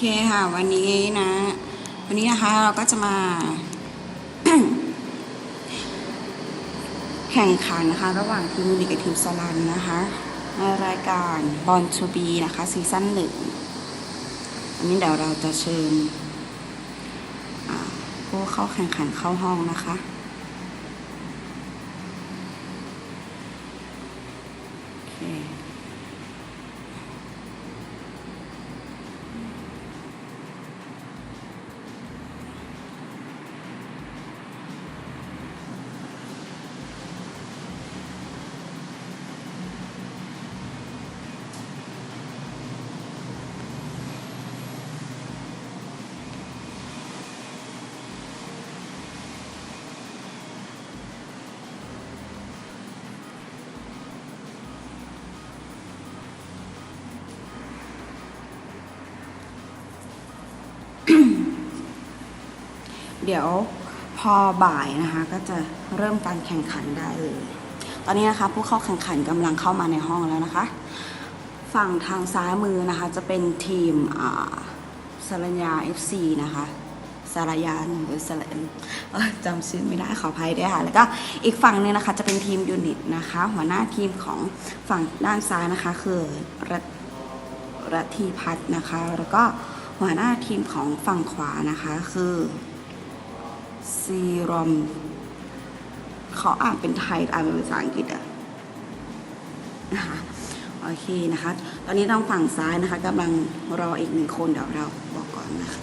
คค่ะวันนี้นะ วันนี้นะคะเราก็จะมา แข่งขันนะคะ ระหว่างทีมมูนิกกับทีมสลันนะคะในรายการบอลทูบีนะคะซีซั่นหนึ่งอันนี้เดี๋ยวเราจะเชิญผู้เข้าแข่งขันเข้าห้องนะคะ เดี๋ยวพอบ่ายนะคะก็จะเริ่มการแข่งขันได้เลย ตอนนี้นะคะผู้เข้าแข่งขันกำลังเข้ามาในห้องแล้วนะคะ ฝั่งทางซ้ายมือนะคะจะเป็นทีมอ่าสรัญญา FC นะคะสารยานหรือสารเอ่อจำชื่อไม่ได้ขออภัยด้วยค่ะ แล้วก็อีกฝั่งหนึงนะคะจะเป็นทีมยูนิตนะคะ หัวหน้าทีมของฝั่งด้านซ้ายนะคะ คือรัตรัตทีพัฒน์นะคะ แล้วก็หัวหน้าทีมของฝั่งขวานะคะคือ ซีรอมเขาอ่านเป็นไทยอ่านเป็นภาษาอังกฤษอะนะคะโอเคนะคะ ตอนนี้ทางฝั่งซ้ายนะคะกำลังรออีกหนึ่งคนเดี๋ยวเราบอกก่อนนะคะ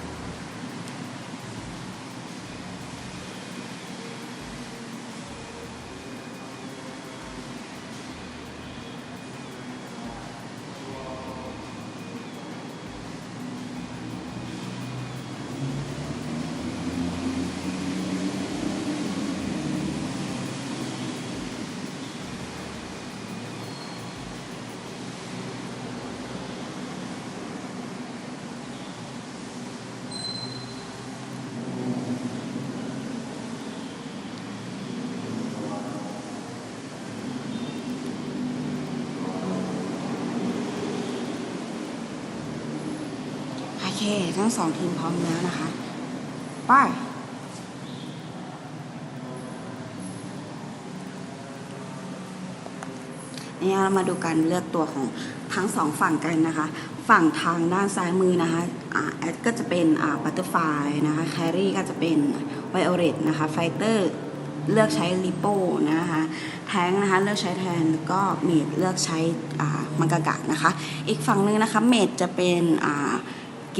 ทั้งสองทีมพร้อมแล้วนะคะ ไป นี่เรามาดูการเลือกตัวของทั้งสองฝั่งกันนะคะ ฝั่งทางด้านซ้ายมือนะคะอ่าแอดก็จะเป็นอ่าบัตเตอร์ไฟนะคะ แครี่ก็จะเป็นไวโอเลตนะคะ ไฟเตอร์เลือกใช้ลิโป้นะคะ แทงนะคะ เลือกใช้แทนแล้วก็เมดเลือกใช้อ่ามังกะกะนะคะ อีกฝั่งหนึงนะคะ เมดจะเป็นอ่า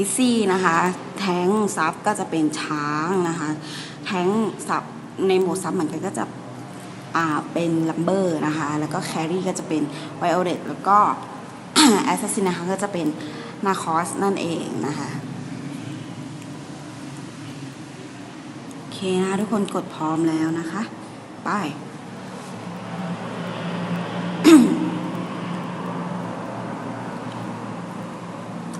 กิซี่นะคะ แท้งซับก็จะเป็นช้างนะคะ แท้งซับในโหมดซับเหมือนกันก็จะอ่าเป็นลัมเบอร์นะคะ แล้วก็แครี่ก็จะเป็นไวโอเลตแล้วก็แอสซัสซินนะคะก็จะเป็นนาคอสนั่นเองนะคะโอเคนะทุกคนกดพร้อมแล้วนะคะ ไป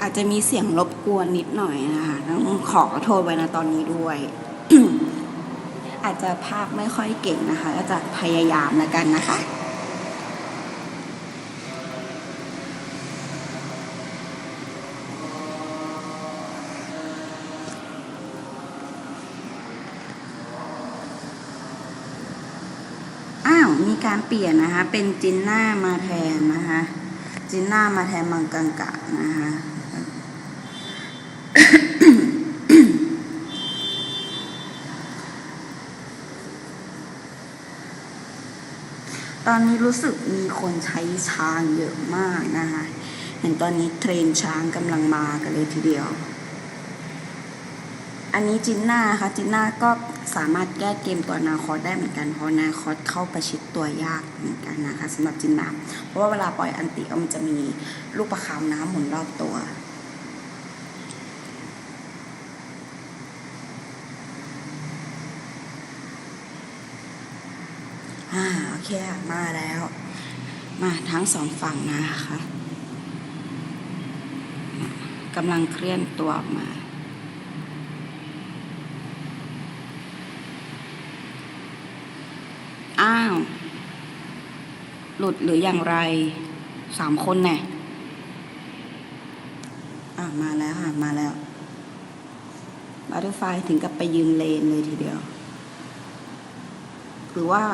อาจจะมีเสียงรบกวนนิดหน่อยนะคะต้องขอโทษไว้นะตอนนี้ด้วย อาจจะภาพไม่ค่อยเก่งนะคะ ก็จะพยายามแล้วกันนะคะอ้าวมีการเปลี่ยนนะคะ เป็นจินน้ามาแทนนะคะ จินน้ามาแทนมังกังกะนะคะ ตอนนี้รู้สึกมีคนใช้ช้างเยอะมากนะคะ เห็นตอนนี้เทรนช้างกำลังมากันเลยทีเดียว อันนี้จินน่าค่ะจินน่าก็สามารถแก้เกมตัวนาคอสได้เหมือนกันเพราะนาคอสเข้าประชิดตัวยากเหมือนกันนะคะสำหรับจินน่าเพราะว่าเวลาปล่อยอันติมันจะมีลูกประคำน้ำหมุนรอบตัว อ่าโอ เคค่ะมาแล้ว มาทั้งสองฝั่งนะคะกำลังเคลื่อนตัวออกมา อ้าว หลุดหรืออย่างไรสามคนแน่อะมาแล้วค่ะ มาแล้วบัตเตอร์ไฟถึงกับไปยืนเลนเลยทีเดียว หรือว่า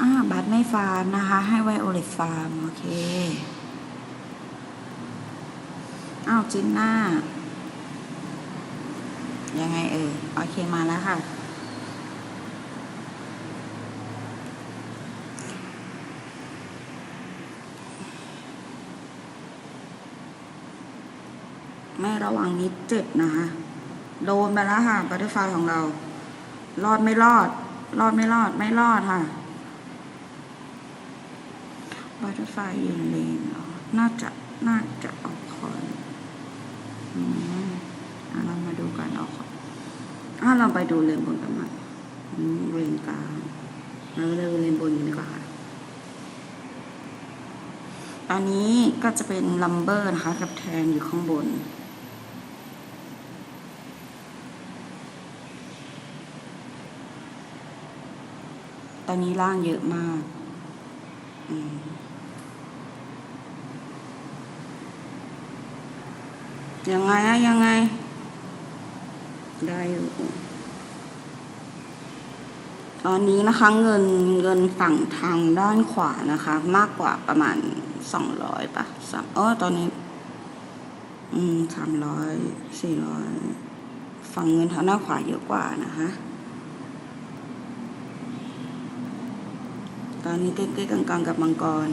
อ่าบัตรไม่ฟาร์มนะคะ ให้ไวโอเลตฟาร์ม โอเค อ้าวจินหน่ายังไงเอ่ยโอเคมาแล้วค่ะ ไม่ระวังนิดเจ็บนะคะ โดนไปแล้วค่ะบัตเตอร์ไฟของเรา รอดไม่รอด รอดไม่รอด ไม่รอดค่ะ บัตเตอร์ไฟยืนเลนเหรอ น่าจะ น่าจะออกคอนอืมอะเรามาดูกันออกคอนอะเราไปดูเลนบนกันมาอืมเลนกลางเราเลือกเลนบนกันดีกว่าค่ะอันนี้ก็จะเป็นลัมเบอร์นะคะ กับแทนอยู่ข้างบน ตอนนี้ล่างเยอะมาก อืม ยังไงอะยังไง ได้อยู่ตอนนี้นะคะเงินเงินฝั่งทางด้านขวานะคะ มากกว่าประมาณสองร้อยปะสามเออตอนนี้ อืมสามร้อยสี่ร้อยฝั่งเงินทางด้านขวาเยอะกว่านะคะ ตอนนี้ใกล้ๆกลางๆกับมังกร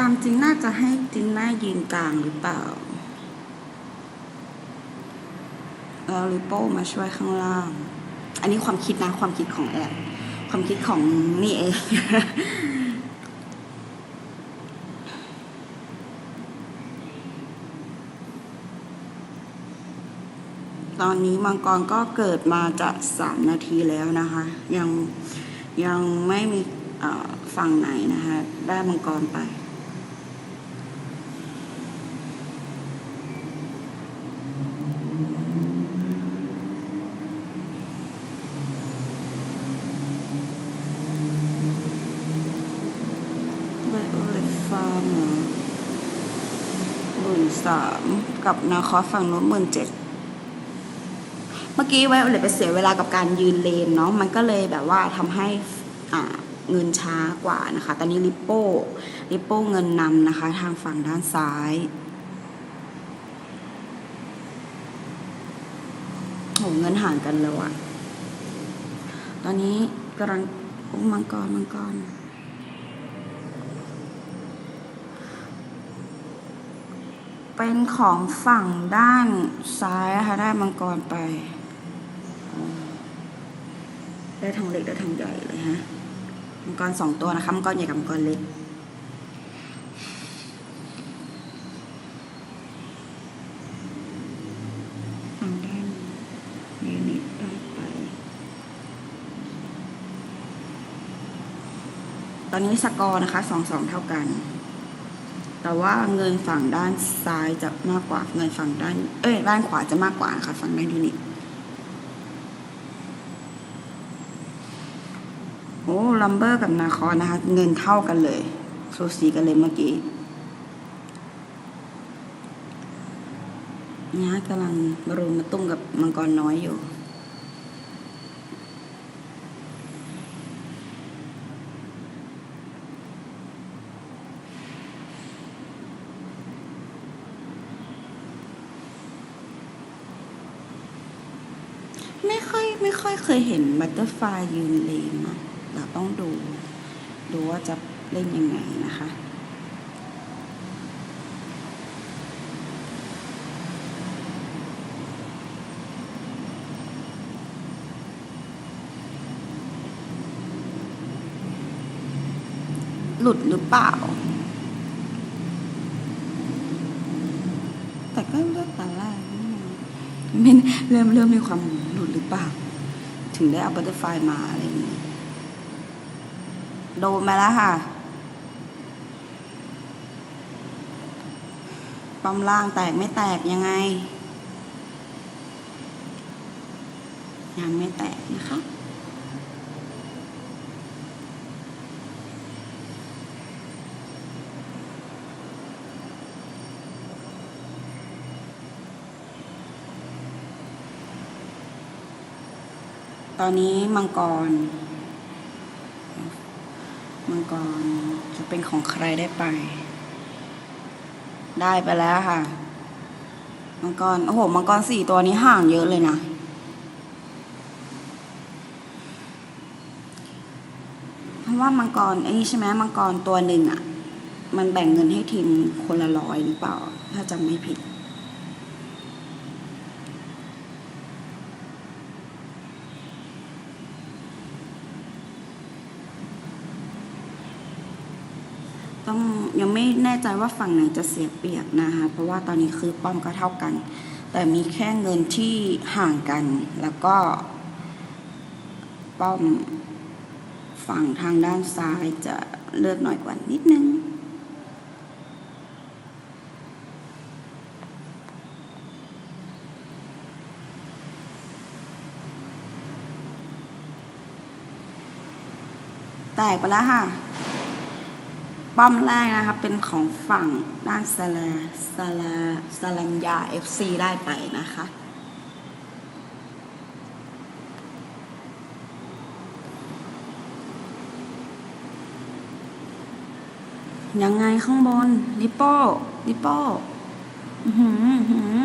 ตามจริงน่าจะให้จินน่ายืนกลางหรือเปล่า แล้วริโป้มาช่วยข้างล่าง อันนี้ความคิดนะความคิดของแอบความคิดของนี่เองตอนนี้มังกรก็เกิดมาจะสามนาทีแล้วนะคะ ยังยังไม่มีฝั่งไหนนะคะ ได้มังกรไป ไบโอเลตฟาร์มหมื่น สามกับนาคอฝั่งโน้นหมื่นเจ็ดเมื่อกี้ไวโอเลตไปเสียเวลากับการยืนเลนเนาะมันก็เลยแบบว่าทำให้อ่าเงินช้ากว่านะคะ ตอนนี้ริปโป้ริปโป้เงินนำนะคะ ทางฝั่งด้านซ้าย โห เงินห่างกันเลยว่ะตอนนี้กำลังมังกร มังกร เป็นของฝั่งด้านซ้ายนะคะได้มังกรไป ได้ทองเล็กได้ทองใหญ่เลยฮะ มังกรสองตัวนะคะ มังกรใหญ่กับมังกรเล็กฝั่งด้านยูนิตได้ไปตอนนี้สกอร์นะคะสองสองเท่ากัน แต่ว่าเงินฝั่งด้านซ้ายจะมากกว่า เงินฝั่งด้าน เอ้ย ด้านขวาจะมากกว่านะคะฝั่งด้านยูนิตโอ้ลัมเบอร์กับนาคอนนะคะ เงินเท่ากันเลยสูสีกันเลยเมื่อกี้นะกำลังรุมมาตุ้มกับมังกรน้อยอยู่ เคยเห็นบัตเตอร์ฟลายยืนเลนนะเราต้องดู ดูว่าจะเล่นยังไงนะคะหลุดหรือเปล่า แต่ก็เลือกตอแรกไม่เริ่มเริ่มมีความหลุดหรือเปล่า ถึงได้เอาบัตเตอร์ไฟมาอะไรอย่างนี้โดนมาแล้วค่ะปั๊มล่างแตกไม่แตกยังไง ยังไม่แตกนะคะ ตอนนี้มังกร มังกรจะเป็นของใครได้ไป ได้ไปแล้วค่ะ มังกร โอ้โห มังกรสี่ตัวนี้ห่างเยอะเลยนะ เพราะว่ามังกรไอ้นี่ใช่ไหมมังกรตัวหนึ่งอะ มันแบ่งเงินให้ทีมคนละร้อยหรือเปล่า ถ้าจำไม่ผิด ต้อง ยังไม่แน่ใจว่าฝั่งไหนจะเสียเปรียบนะคะ เพราะว่าตอนนี้คือป้อมก็เท่ากัน แต่มีแค่เงินที่ห่างกัน แล้วก็ ป้อมฝั่งทางด้านซ้ายจะเลือดหน่อยกว่านิดนึงแตกไปแล้วค่ะ ป้อมแรกนะคะเป็นของฝั่งด้านสลาสลาสลัญญา FC ได้ไปนะคะ ยังไงข้างบนลิปโป้ลิปโป้หืออื้อหือ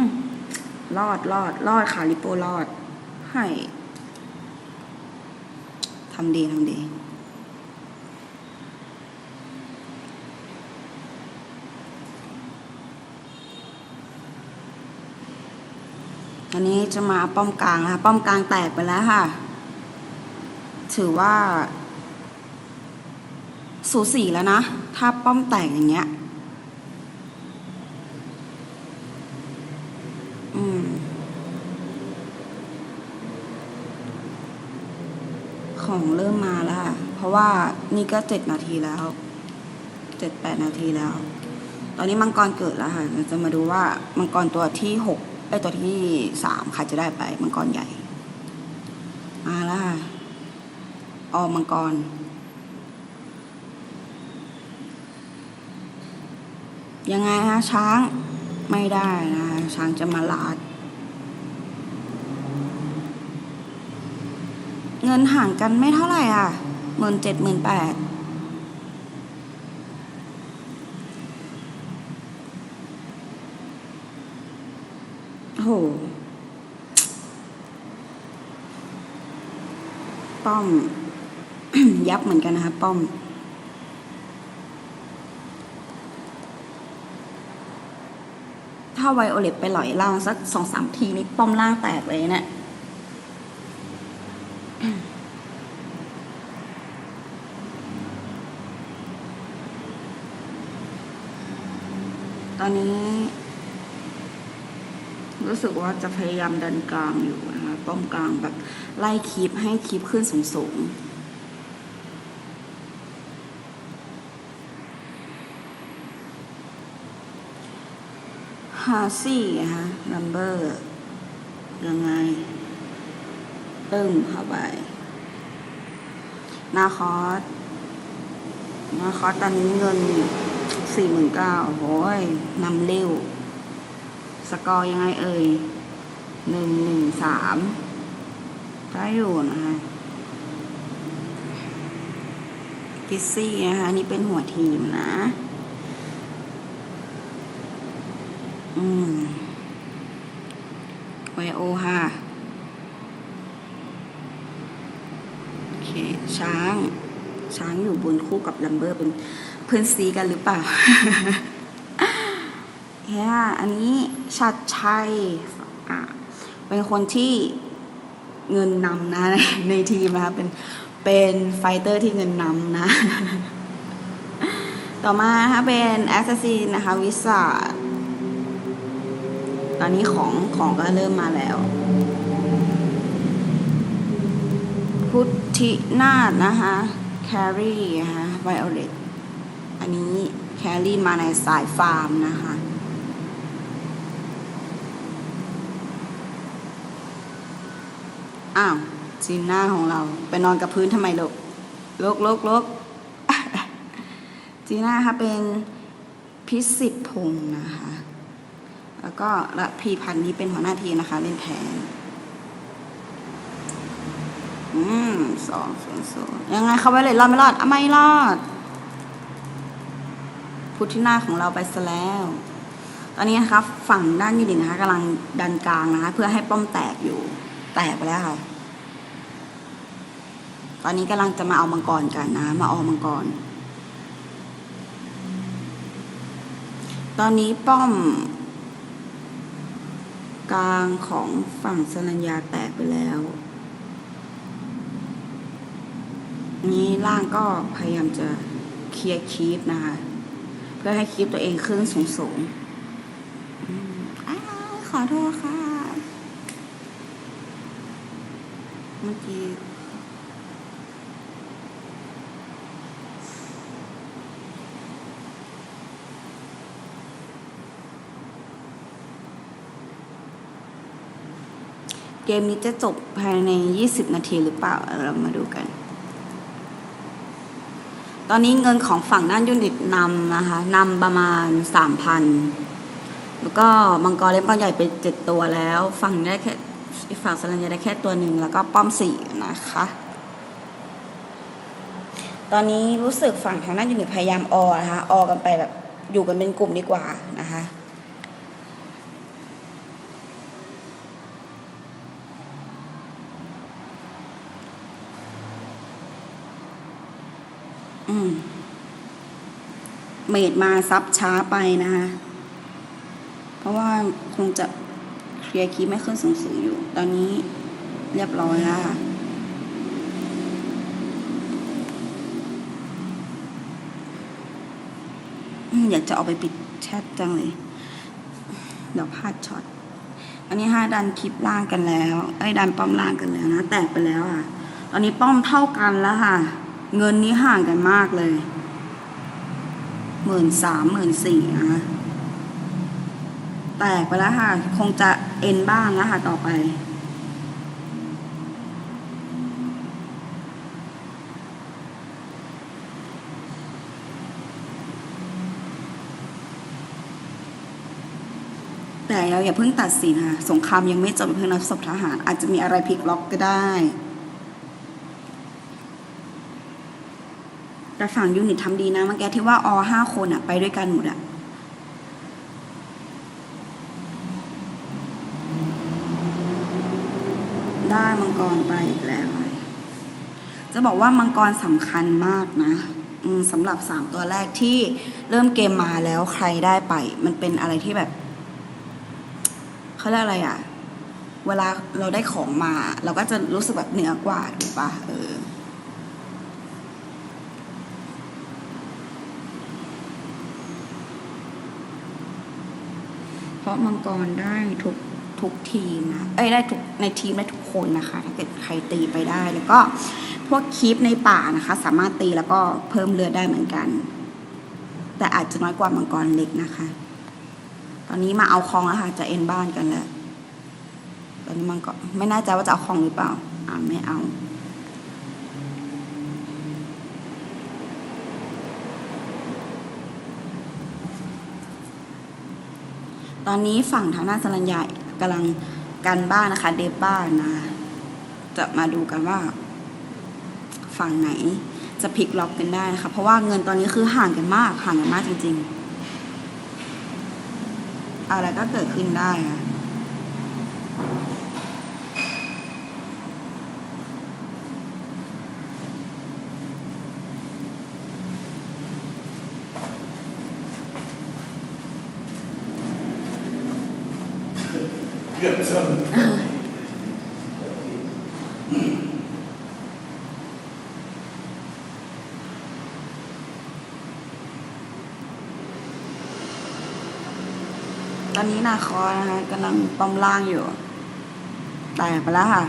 รอดรอดรอดค่ะลิปโป้รอด ให้ทำดีทำดี อันนี้จะมาป้อมกลางนะคะป้อมกลางแตกไปแล้วค่ะ ถือว่า สูสีแล้วนะ ถ้าป้อมแตกอย่างเงี้ยของเริ่มมาแล้วค่ะ เพราะว่านี่ก็เจ็ดนาทีแล้ว เจ็ดแปดนาทีแล้ว ตอนนี้มังกรเกิดแล้วค่ะเราจะมาดูว่ามังกรตัวที่หก ไอยตัวที่สามใครจะได้ไปมังกรใหญ่ มาล่ะออมังกร ยังไงฮะช้างไม่ได้นะคะช้างจะมาลาด เงินห่างกันไม่เท่าไหร่อะหมื่นเจ็ดหมื่นแปด โหป้อม ยับเหมือนกันนะคะ ป้อม ถ้าไวโอเลตไปหลอยล่างสักสองสามทีนี่ป้อมล่างแตกเลยเนะี่ยตอนนี้ รู้สึกว่าจะพยายามดันกลางอยู่นะคะป้อมกลางแบบไล่คีปให้คีปขึ้นสูงสูงฮาซี่นะคะนัมเบอร์ยังไงตึ้มเข้าไปนาคอสนาคอสตอนนี้เงินสี่หมื่นเก้าโอ้ยนำเร็ว สกอร์ยังไงเอ่ยหนึ่งหนึ่งสามได้อยู่นะคะกิซซี่นะคะนนี่เป็นหัวทีมนะ อืมไวโอค่ะ โอเค ช้าง ช้างอยู่บนคู่กับลัมเบอร์เป็นเพื่อนซีกันหรือเปล่า เฮียอันนี้ชัดชัยเป็นคนที่เงินนำนะในทีมนะคะเป็นเป็นไฟเตอร์ที่เงินนำนะ ต่อมานะคะเป็นแอสซัสซินนะคะวิสาตอนนี้ของของก็เริ่มมาแล้ว พุทธินาถนะคะแครีนะคะไวโอเลตอันนี้แครี่มาในสายฟาร์มนะคะ อ้าวจีน่าของเรา ไปนอนกับพื้นทำไมลูกลกลกลกจีน่าค่ะเป็นพิสิทธิพงศ์นะคะ แล้วก็ละพีพันธ์นี้เป็นหัวหน้าทีนะคะ เล่นแทนอืมสองศูนย์ศูนย์ยังไงเขาไปเลยรอดไม่รอดอะไม่รอด พุทธินาของเราไปซะแล้ว ตอนนี้นะคะฝั่งด้านยีดินนะคะกำลังดันกลางนะคะ เพื่อให้ป้อมแตกอยู่ แตกไปแล้วค่ะ ตอนนี้กำลังจะมาเอามังกรกันนะ มาเอามังกร ตอนนี้ป้อม กลางของฝั่งสรัญญาแตกไปแล้ว นี้ล่างก็พยายามจะเคลียร์คีปนะคะ เพื่อให้คีปตัวเองขึ้นสูงสูงๆอ้าขอโทษค่ะ เมื่อกี้เกมนี้จะจบภายใน 20 นาทีหรือเปล่า เรามาดูกัน ตอนนี้เงินของฝั่งด้านยูนิตนำนะคะนำประมาณ 3,000 แล้วก็มังกรเล็กมังใหญ่เป็นเจ็ดตัวแล้ว ฝั่งได้แค่ ฝั่งสลัญญาได้แค่ตัวหนึ่งแล้วก็ป้อมสี่นะคะ ตอนนี้รู้สึกฝั่งทางด้านยูนิตพยายามออนะคะออกันไปแบบอยู่กันเป็นกลุ่มดีกว่านะคะอืมเมดมาซับช้าไปนะคะ เพราะว่าคงจะ ยร์คีไม่ขึ้นสูงๆอยู่ ตอนนี้เรียบร้อยแล้วค่ะอยากจะเอาไปปิดแชทจังเลย เดี๋ยวพลาดช็อต อันนี้ห้าดันคลิปล่างกันแล้ว ไอ้ดันป้อมล่างกันแล้วนะ แตกไปแล้วอะ ตอนนี้ป้อมเท่ากันแล้วค่ะ เงินนี้ห่างกันมากเลยหมื่นสามหมื่นสี่นะแตกไปแล้วค่ะ คงจะ เอ็นบ้างแล้วค่ะต่อไป แต่เราอย่าเพิ่งตัดสินค่ะ สงครามยังไม่จบเพิ่งนับศพทหาร อาจจะมีอะไรพลิกล็อกก็ได้แต่ฝั่งยูนิตทำดีนะเมื่อกี้ที่ว่าอห้าคนอะไปด้วยกันหมดอะได้มัง กรไปอีกแล้ว จะบอกว่ามังกรสำคัญมากนะสำหรับสามตัวแรกที่เริ่มเกมมาแล้วใครได้ไป มันเป็นอะไรที่แบบเขาเรียกอะไรอะ เวลาเราได้ของมา เราก็จะรู้สึกแบบเหนือกว่าถูกปะเออเพราะมังกรได้ทุก ทุกทีมนะ เอ้ยได้ทุกในทีมได้ทุกคนนะคะ ถ้าเกิดใครตีไปได้ แล้วก็พวกคีปในป่านะคะ สามารถตีแล้วก็เพิ่มเลือดได้เหมือนกัน แต่อาจจะน้อยกว่ามังกรเล็กนะคะ ตอนนี้มาเอาคลองแล้วค่ะ จะเอ็นบ้านกันแล้ว ตอนนี้มังกรไม่แน่ใจว่าจะเอาคลองหรือเปล่า อ่าไม่เอาตอนนี้ฝั่งทางด้านสรัญญา กำลังกันบ้านนะคะ เดบบ้านนะ จะมาดูกันว่า ฝั่งไหนจะพลิกล็อกกันได้นะคะ เพราะว่าเงินตอนนี้คือห่างกันมาก ห่างกันมากจริง ๆ อะไรก็เกิดขึ้นได้ค่ะ ตอนนี้นาคอนะคะกำลังปอมล่างอยู่ แตกไปแล้วค่ะ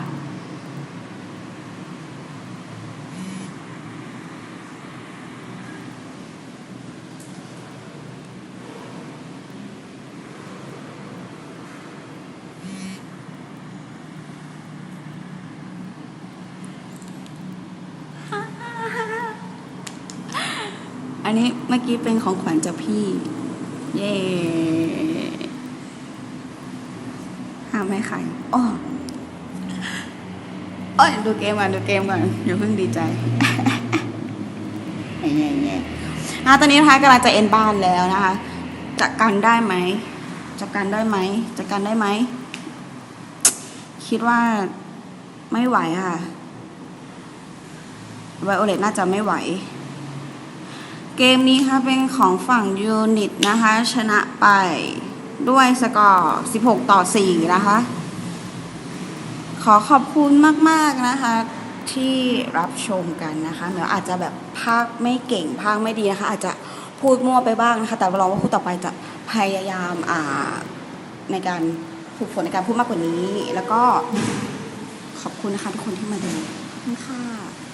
อันนี้เมื่อกี้เป็นของขวัญจากพี่ เย้ ห้ามให้ใครอ้อโอ้ยดูเกมก่อนดูเกมก่อนอย่าเพิ่งดีใจแง่แง่อะตอนนี้นะคะกำลังจะเอ็นบ้านแล้วนะคะจะกันได้ไหมจะกันได้ไหมจะกันได้ไหมคิดว่าไม่ไหวค่ะไวโอเลตน่าจะไม่ไหว เกมนี้ค่ะเป็นของฝั่งยูนิตนะคะ ชนะไป ด้วยสกอร์ 16 ต่อ 4 นะคะ ขอขอบคุณมาก ๆ นะคะ ที่รับชมกันนะคะเดี๋ยวอาจจะแบบภาคไม่เก่งภาคไม่ดีนะคะ อาจจะพูดมั่วไปบ้างนะคะ แต่เราว่าคู่ต่อไปจะพยายามอ่าในการฝึกฝนในการพูดมากกว่านี้ แล้วก็ขอบคุณนะคะทุกคนที่มาดูขอบคุณค่ะ